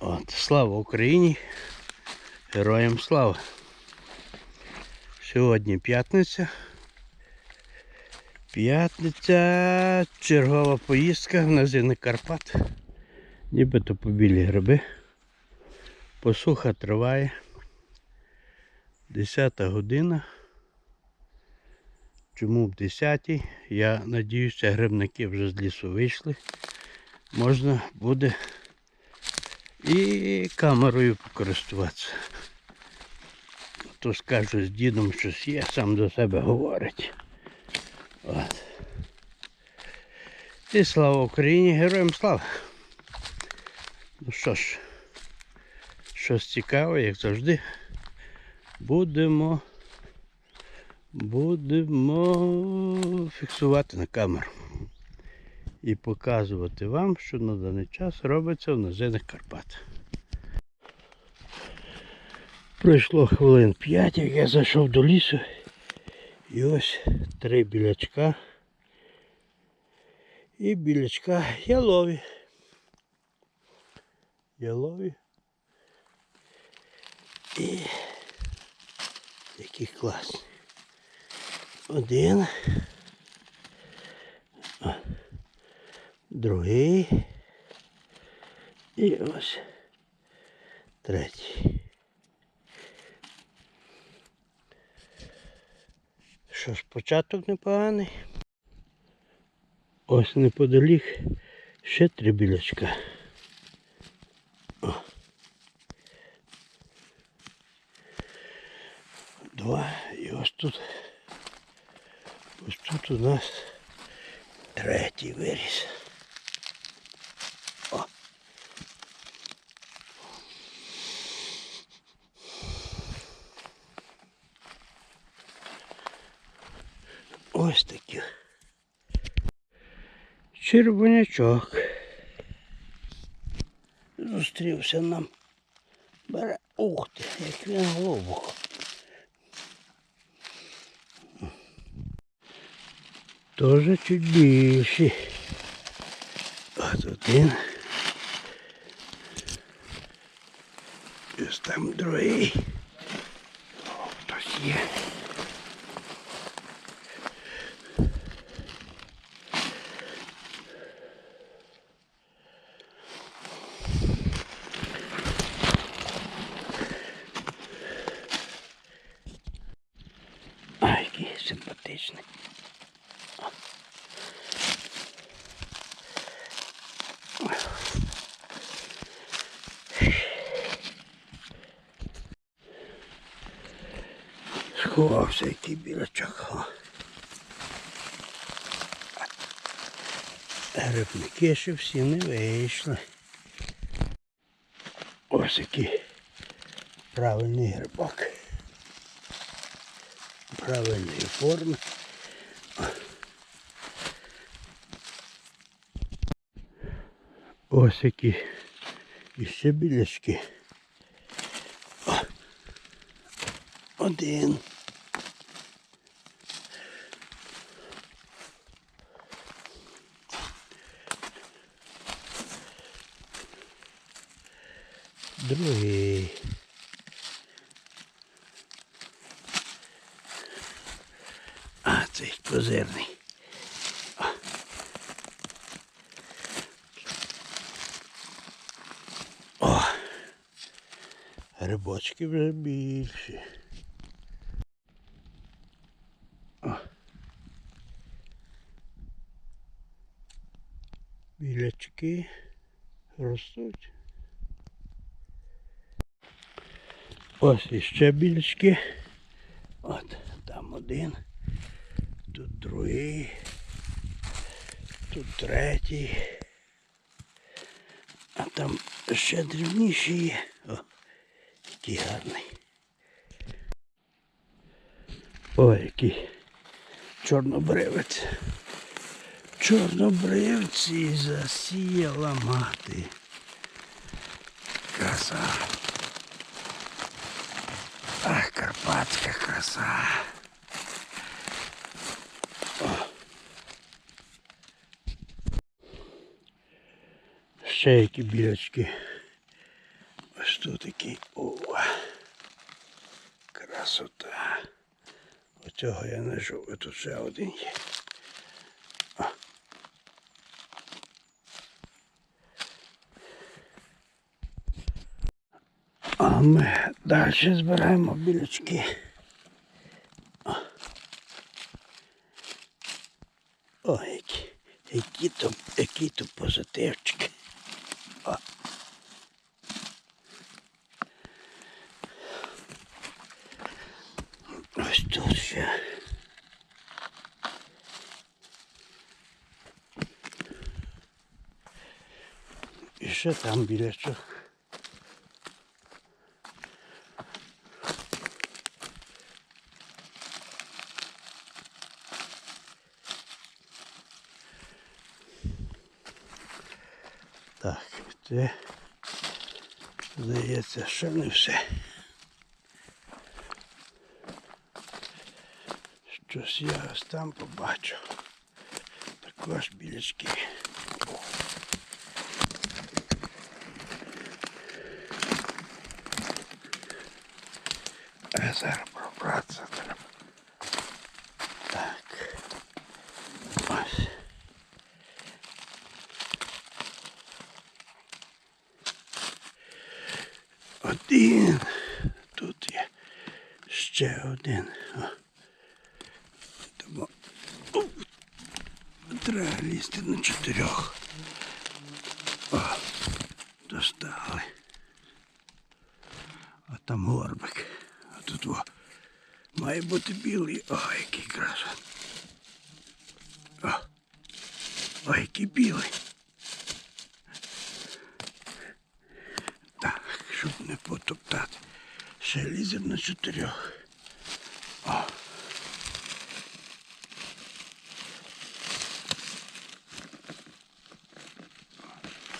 От, слава Україні! Героям слава! Сьогодні п'ятниця. П'ятниця, чергова поїздка в назини Карпат. Нібито по білі гриби. Посуха триває. Десята година. Чому в 10 Я надіюся, грибники вже з лісу вийшли. Можна буде і камерою покористуватися. То скажу з дідом щось є, сам до себе говорить. От. І слава Україні, героям слава! Ну що ж, щось цікаве, як завжди. Будемо будемо фіксувати на камеру і показувати вам, що на даний час робиться в наземних Карпат. Пройшло хвилин 5, як я зайшов до лісу. І ось три білячка. І білячка ялові. Ялові. І які класні. Один. А, Другий. І ось третій. Що ж, початок непоганий. Ось неподалік ще три білячка. Два. І ось тут. Ось тут у нас третій виріс. Ось такі. Червонячок. Зустрівся нам. Бере. Ух ти, як він глибоко. Тоже чуть більші. От один. Ось там другий. О, Хтось є. Сховався який білячок. Грибники ще всі не вийшли. Ось який правильний грибок. Правильної форми. Ось які іще білячки. Один. Другий. А, цей козирний. О. О, грибочки вже більші. О. Білячки ростуть. Ось іще білячки. От, там один. Тут другий. Тут третій. А там ще дрібніші є. О, гарний. Ой, який чорнобривець. Чорнобривці засіяла мати. Краса. Ах, карпатська краса. Ще які білячки. О, красота. Оцього я знайшов, а тут ще один є. О. А ми далі збираємо білячки. О, О які, які то, які то позитивчики. О. Ось тут ще. Ще там білячок. Так, це, здається, ще не все. Щось я ось там побачу. Також білячки. Зараз пробратися треба. Так. Ось. Один. Тут є ще один. О. Тому треба лізти на чотирьох. О, достали. Бути білий. О, який красивий. О, о, який білий. Так, щоб не потоптати. Ще лізер на чотирьох. О.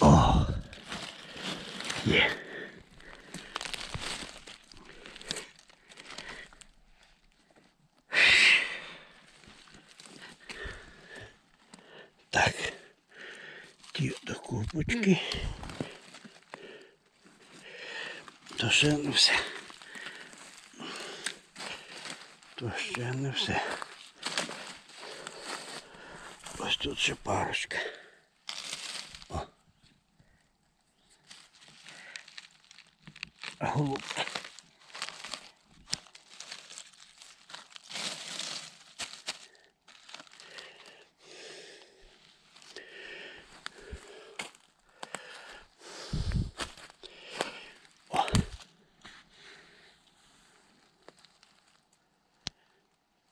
О. Є. Так. Ті до купочки. То ще не все. То ще не все. Ось тут ще парочка. О. А голубка.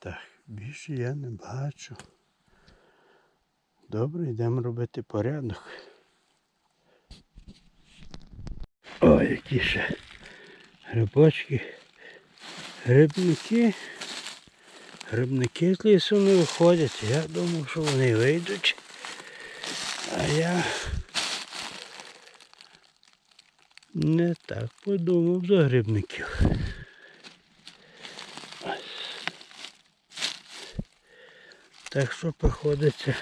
Так, більше я не бачу. Добре, йдемо робити порядок. О, які ще грибочки. Грибники. Грибники з лісу не виходять. Я думав, що вони вийдуть. А я не так подумав за грибників. Так що приходиться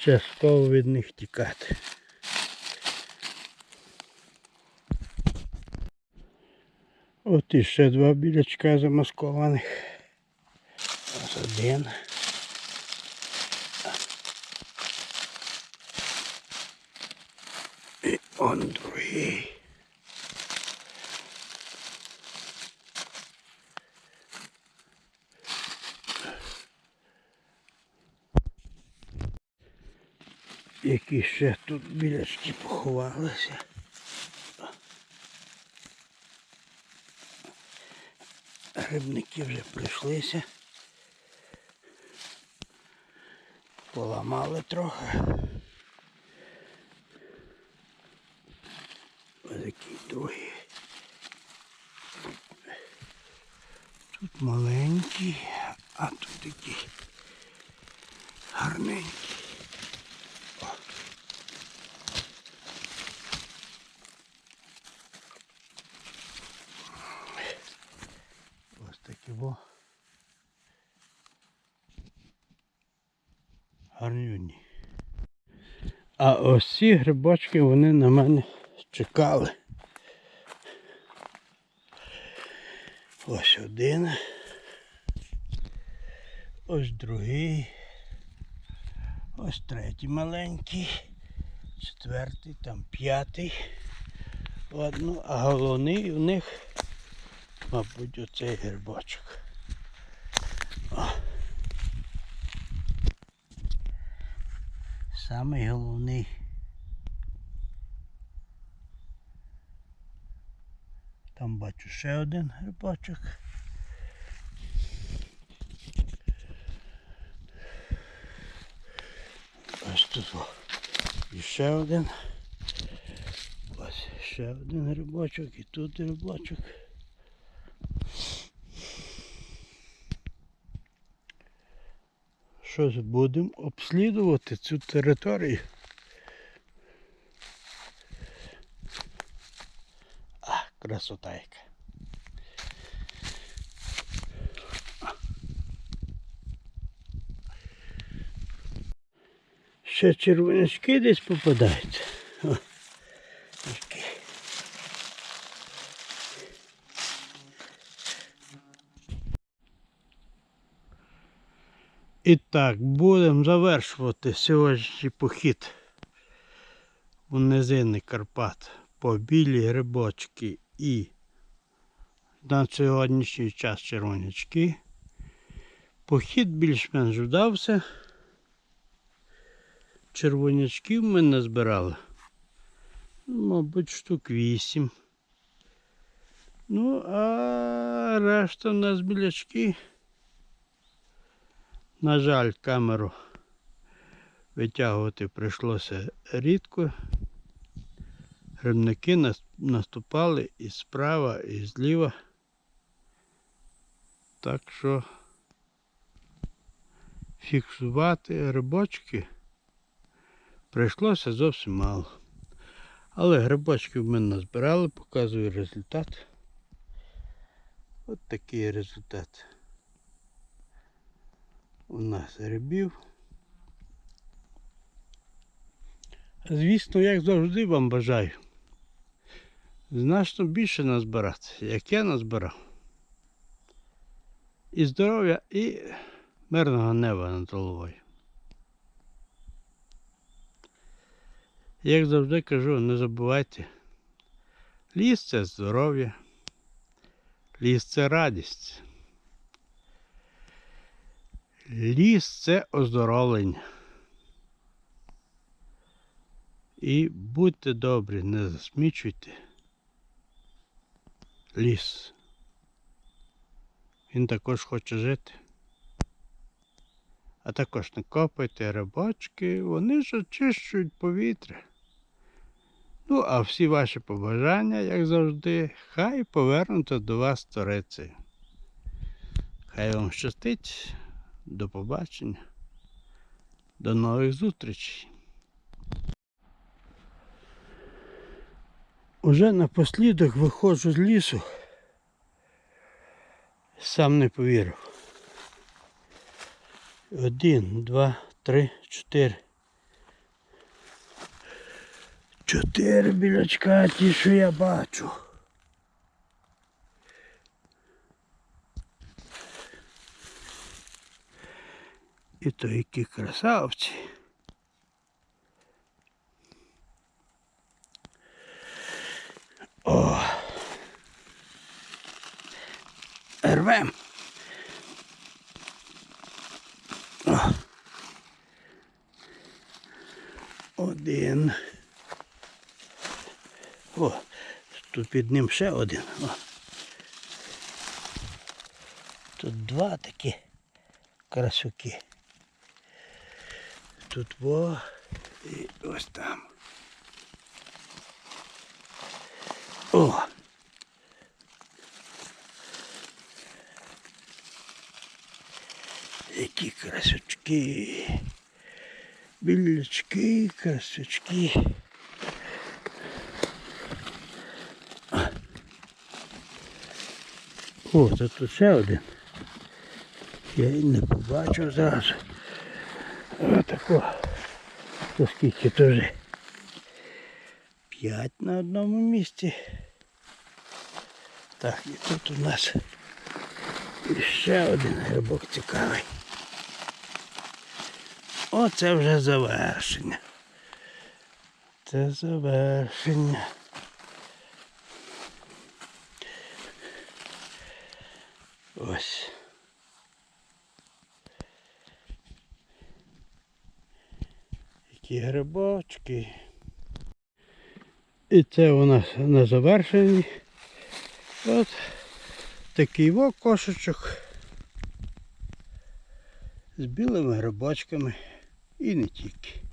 частково від них тікати. От і ще два білячка замаскованих. Ось один. І он другий. Які ще тут білячки поховалися. Грибники вже прийшлися. Поламали трохи. Ось такий другий. Тут маленький, а тут такий гарненький. бо гарнюні. А ось ці грибочки вони на мене чекали. Ось один. Ось другий. Ось третій маленький, четвертий, там п'ятий. Одну, а головний у них мабуть, оцей грибочок. О. Самий головний. Там бачу ще один грибочок. Ось тут. І ще один. Ось ще один грибочок і тут грибочок. Що ж, будемо обслідувати цю територію. А, красота яка. Ще червонячки десь попадають. О, які. І так, будемо завершувати сьогоднішній похід у низини Карпат по білі грибочки і на сьогоднішній час червонячки. Похід більш-менш вдався. Червонячків ми назбирали. Ну, Мабуть, штук вісім. Ну, а решта у нас білячки. На жаль, камеру витягувати прийшлося рідко. Грибники наступали і справа, і зліва. Так що фіксувати грибочки прийшлося зовсім мало. Але грибочків ми назбирали, показую результат. От такий результат у нас грибів. Звісно, як завжди вам бажаю. Значно більше назбирати, як я назбирав. І здоров'я, і мирного неба над головою. Як завжди кажу, не забувайте. Ліс це здоров'я, ліс це радість. Ліс це оздоровлення. І будьте добрі, не засмічуйте ліс. Він також хоче жити. А також не копайте рибачки, вони ж очищують повітря. Ну, а всі ваші побажання, як завжди, хай повернуться до вас сторицею. Хай вам щастить. До побачення. До нових зустрічей. Уже напослідок виходжу з лісу. Сам не повірив. Один, два, три, чотири. Чотири білячка ті, що я бачу. І то які красавці. О. Рвем. О. Один. О, тут під ним ще один. О. Тут два такі красуки. Тут во і ось там. О! Які красочки. Білячки, красочки. О, тут ще один. Я і не побачив зразу. Отако. То скільки теж. П'ять на одному місці. Так, і тут у нас ще один грибок цікавий. Оце вже завершення. Це завершення. Які грибочки. І це у нас на завершенні. От такий во кошечок з білими грибочками і не тільки.